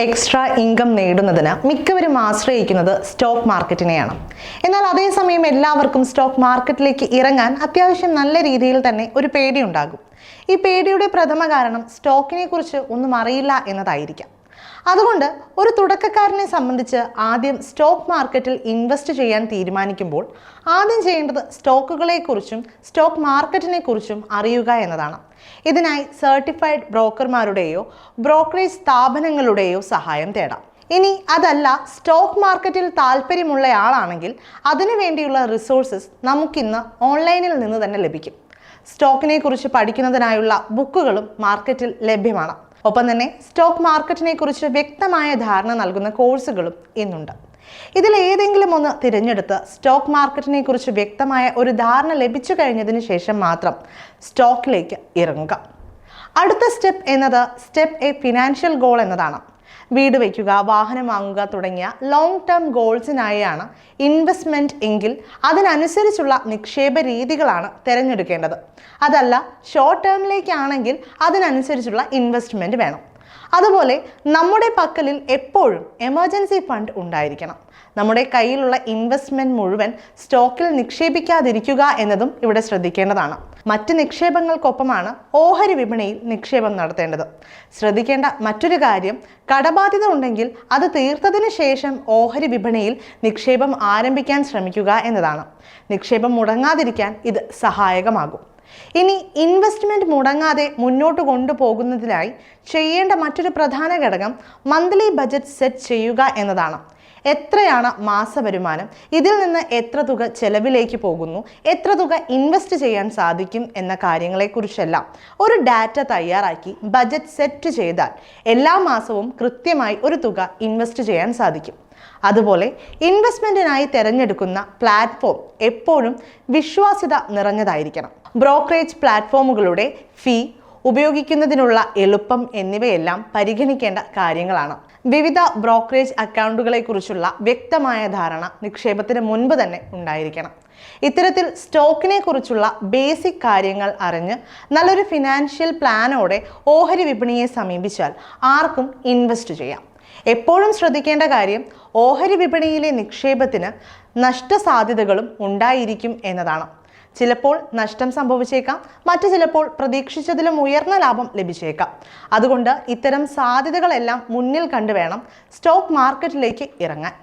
Extra income നേടുന്നതിന് മിക്കവരും ആശ്രയിക്കുന്നത് സ്റ്റോക്ക് മാർക്കറ്റിനെയാണ് എന്നാൽ അതേസമയം എല്ലാവർക്കും സ്റ്റോക്ക് മാർക്കറ്റിലേക്ക് ഇറങ്ങാൻ അത്യാവശ്യം നല്ല രീതിയിൽ തന്നെ ഒരു പേടി ഉണ്ടാകും ഈ പേടിയുടെ പ്രഥമ കാരണം സ്റ്റോക്കിനെ കുറിച്ച് ഒന്നും അറിയില്ല എന്നതായിരിക്കാം. അതുകൊണ്ട് ഒരു തുടക്കക്കാരനെ സംബന്ധിച്ച് ആദ്യം സ്റ്റോക്ക് മാർക്കറ്റിൽ ഇൻവെസ്റ്റ് ചെയ്യാൻ തീരുമാനിക്കുമ്പോൾ ആദ്യം ചെയ്യേണ്ടത് സ്റ്റോക്കുകളെക്കുറിച്ചും സ്റ്റോക്ക് മാർക്കറ്റിനെ കുറിച്ചും അറിയുക എന്നതാണ്. ഇതിനായി സർട്ടിഫൈഡ് ബ്രോക്കർമാരുടെയോ ബ്രോക്കറേജ് സ്ഥാപനങ്ങളുടെയോ സഹായം തേടാം. ഇനി അതല്ല സ്റ്റോക്ക് മാർക്കറ്റിൽ താല്പര്യമുള്ളയാളാണെങ്കിൽ അതിനു വേണ്ടിയുള്ള റിസോഴ്സസ് നമുക്കിന്ന് ഓൺലൈനിൽ നിന്ന് തന്നെ ലഭിക്കും. സ്റ്റോക്കിനെ കുറിച്ച് പഠിക്കുന്നതിനായുള്ള ബുക്കുകളും മാർക്കറ്റിൽ ലഭ്യമാണ്. ഒപ്പം തന്നെ സ്റ്റോക്ക് മാർക്കറ്റിനെ കുറിച്ച് വ്യക്തമായ ധാരണ നൽകുന്ന കോഴ്സുകളും ഇന്നുണ്ട്. ഇതിൽ ഏതെങ്കിലും ഒന്ന് തിരഞ്ഞെടുത്ത് സ്റ്റോക്ക് മാർക്കറ്റിനെ കുറിച്ച് വ്യക്തമായ ഒരു ധാരണ ലഭിച്ചു കഴിഞ്ഞതിന് ശേഷം മാത്രം സ്റ്റോക്കിലേക്ക് ഇറങ്ങുക. അടുത്ത സ്റ്റെപ്പ് എന്നത് സ്റ്റെപ്പ് എ ഫിനാൻഷ്യൽ ഗോൾ എന്നതാണ്. വീട് വയ്ക്കുക വാഹനം വാങ്ങുക തുടങ്ങിയ ലോങ് ടേം ഗോൾസിനായാണ് ഇൻവെസ്റ്റ്മെന്റ് എങ്കിൽ അതിനനുസരിച്ചുള്ള നിക്ഷേപ രീതികളാണ് തിരഞ്ഞെടുക്കേണ്ടത്. അതല്ല ഷോർട്ട് ടേമിലേക്കാണെങ്കിൽ അതിനനുസരിച്ചുള്ള ഇൻവെസ്റ്റ്മെന്റ് വേണം. അതുപോലെ നമ്മുടെ പക്കലിൽ എപ്പോഴും എമർജൻസി ഫണ്ട് ഉണ്ടായിരിക്കണം. നമ്മുടെ കയ്യിലുള്ള ഇൻവെസ്റ്റ്മെന്റ് മുഴുവൻ സ്റ്റോക്കിൽ നിക്ഷേപിക്കാതിരിക്കുക എന്നതും ഇവിടെ ശ്രദ്ധിക്കേണ്ടതാണ്. മറ്റ് നിക്ഷേപങ്ങൾക്കൊപ്പമാണ് ഓഹരി വിപണിയിൽ നിക്ഷേപം നടത്തേണ്ടത്. ശ്രദ്ധിക്കേണ്ട മറ്റൊരു കാര്യം കടബാധ്യത ഉണ്ടെങ്കിൽ അത് തീർത്തതിന് ശേഷം ഓഹരി വിപണിയിൽ നിക്ഷേപം ആരംഭിക്കാൻ ശ്രമിക്കുക എന്നതാണ്. നിക്ഷേപം മുടങ്ങാതിരിക്കാൻ ഇത് സഹായകമാകും. ഇനി ഇൻവെസ്റ്റ്മെന്റ് മുടങ്ങാതെ മുന്നോട്ട് കൊണ്ടുപോകുന്നതിനായി ചെയ്യേണ്ട മറ്റൊരു പ്രധാന ഘടകം മന്ത്ലി ബജറ്റ് സെറ്റ് ചെയ്യുക എന്നതാണ്. എത്രയാണ് മാസവരുമാനം? ഇതിൽ നിന്ന് എത്ര തുക ചെലവിലേക്ക് പോകുന്നു? എത്ര തുക ഇൻവെസ്റ്റ് ചെയ്യാൻ സാധിക്കും എന്ന കാര്യങ്ങളെക്കുറിച്ചെല്ലാം ഒരു ഡാറ്റ തയ്യാറാക്കി ബജറ്റ് സെറ്റ് ചെയ്താൽ എല്ലാ മാസവും കൃത്യമായി ഒരു തുക ഇൻവെസ്റ്റ് ചെയ്യാൻ സാധിക്കും. അതുപോലെ ഇൻവെസ്റ്റ്മെന്റിനായി തിരഞ്ഞെടുക്കുന്ന പ്ലാറ്റ്ഫോം എപ്പോഴും വിശ്വാസ്യത നിറഞ്ഞതായിരിക്കണം. ബ്രോക്കറേജ് പ്ലാറ്റ്ഫോമുകളുടെ ഫീ ഉപയോഗിക്കുന്നതിനുള്ള എളുപ്പം എന്നിവയെല്ലാം പരിഗണിക്കേണ്ട കാര്യങ്ങളാണ്. വിവിധ ബ്രോക്കറേജ് അക്കൗണ്ടുകളെക്കുറിച്ചുള്ള വ്യക്തമായ ധാരണ നിക്ഷേപത്തിന് മുൻപ് തന്നെ ഉണ്ടായിരിക്കണം. ഇത്തരത്തിൽ സ്റ്റോക്കിനെ കുറിച്ചുള്ള ബേസിക് കാര്യങ്ങൾ അറിഞ്ഞ് നല്ലൊരു ഫിനാൻഷ്യൽ പ്ലാനോടെ ഓഹരി വിപണിയെ സമീപിച്ചാൽ ആർക്കും ഇൻവെസ്റ്റ് ചെയ്യാം. എപ്പോഴും ശ്രദ്ധിക്കേണ്ട കാര്യം ഓഹരി വിപണിയിലെ നിക്ഷേപത്തിന് നഷ്ടസാധ്യതകളും ഉണ്ടായിരിക്കും എന്നതാണ്. ചിലപ്പോൾ നഷ്ടം സംഭവിച്ചേക്കാം മറ്റു ചിലപ്പോൾ പ്രതീക്ഷിച്ചതിലും ഉയർന്ന ലാഭം ലഭിച്ചേക്കാം. അതുകൊണ്ട് ഇത്തരം സാധ്യതകളെല്ലാം മുന്നിൽ കണ്ടു വേണം സ്റ്റോക്ക് മാർക്കറ്റിലേക്ക് ഇറങ്ങാൻ.